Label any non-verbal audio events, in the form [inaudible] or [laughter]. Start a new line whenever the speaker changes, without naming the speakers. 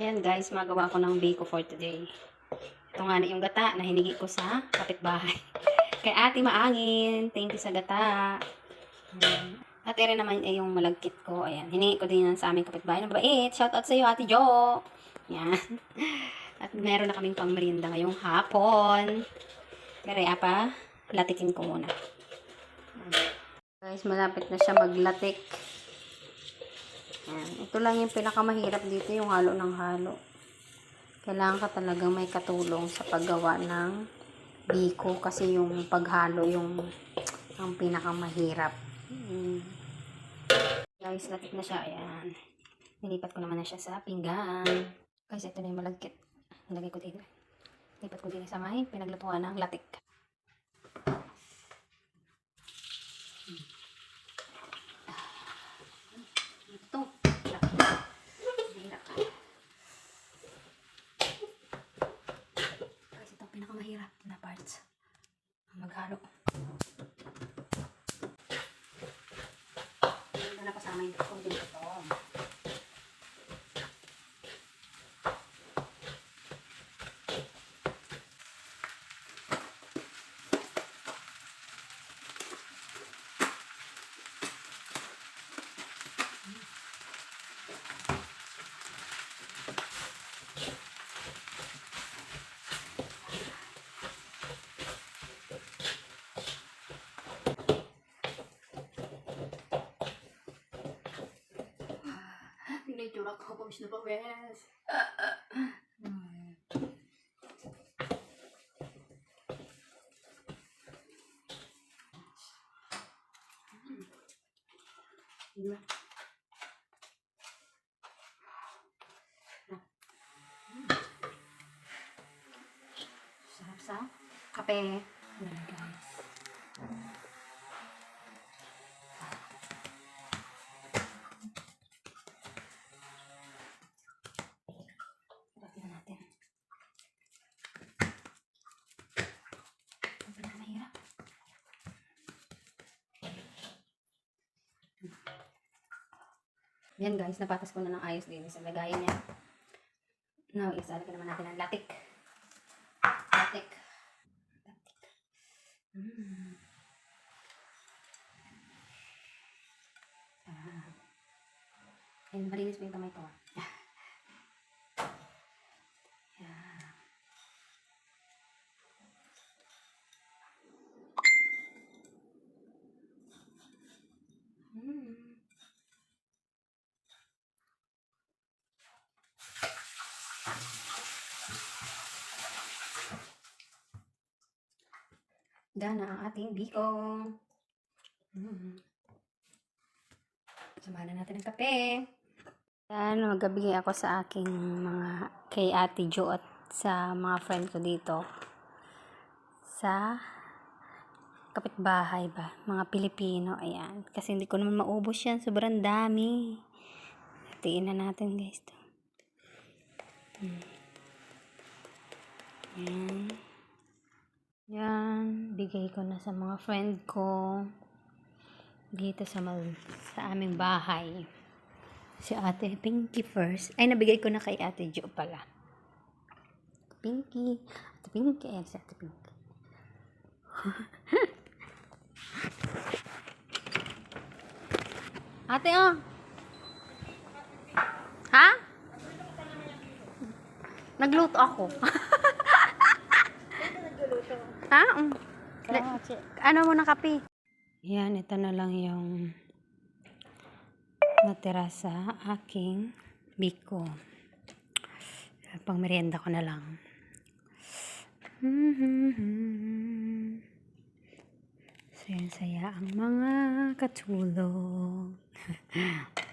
Ayan guys, magawa ko ng biko for today. Ito nga na yung gata na hinigi ko sa kapitbahay. [laughs] Kay ate maangin. Thank you sa gata. Ayan. At rin naman ay yung malagkit ko. Ayan. Hiningi ko din yan sa aming kapitbahay. Ang bait. Shout out sa iyo, ate Jo. Yan. [laughs] At meron na kaming pang merienda ngayong hapon. Pero apa, latikin ko muna. Guys, malapit na siya maglatik. Ito lang yung pinakamahirap dito, yung halo ng halo. Kailangan ka talaga may katulong sa paggawa ng biko kasi yung paghalo yung ang pinakamahirap. Mm. Guys, latik na siya. Ayan. Nilipat ko naman na siya sa pinggan. Guys, ito na yung malagkit. Nilagay ko dito. Lipat ko din sa may pinaglutuan ng latik. Ito. Mahirap. Guys, ito ang pinakamahirap na parts. Ang Maghalo. Ito na kasama yung kung dito to. Hindi tsura ko. Pawis na pawis. Diba? Sarap sa kape. Ayan Yan guys, napatas ko na ng ayos din sa lagayan niya. Now, isalagyan naman natin ang latik. Latik. Latik. Mm. Sarap. Ayun, malinis pa yung kamay ko. ah. Dana ang ating biko. Mm. Samahan na natin ng kape. Yan, magabigay ako sa aking mga kay Ate Jo at sa mga friend ko dito. Sa kapitbahay ba? Mga Pilipino, ayan. Kasi hindi ko naman maubos yan. Sobrang dami. Hatiin na natin guys to. Hmm. Yan. Yan. Bigay ko na sa mga friend ko. Dito sa, mal- sa aming bahay. Si ate Pinky first. Ay, nabigay ko na kay ate Jo pala. Pinky. Ate Pinky. Ayan si ate Pinky. [laughs] ate, oh. Ha? Nagluto ako. [laughs] ha? Mm. Ano mo na kape? Yan, ito na lang yung natira sa aking biko. Pang merienda ko na lang. Saya-saya ang mga katulog. [laughs]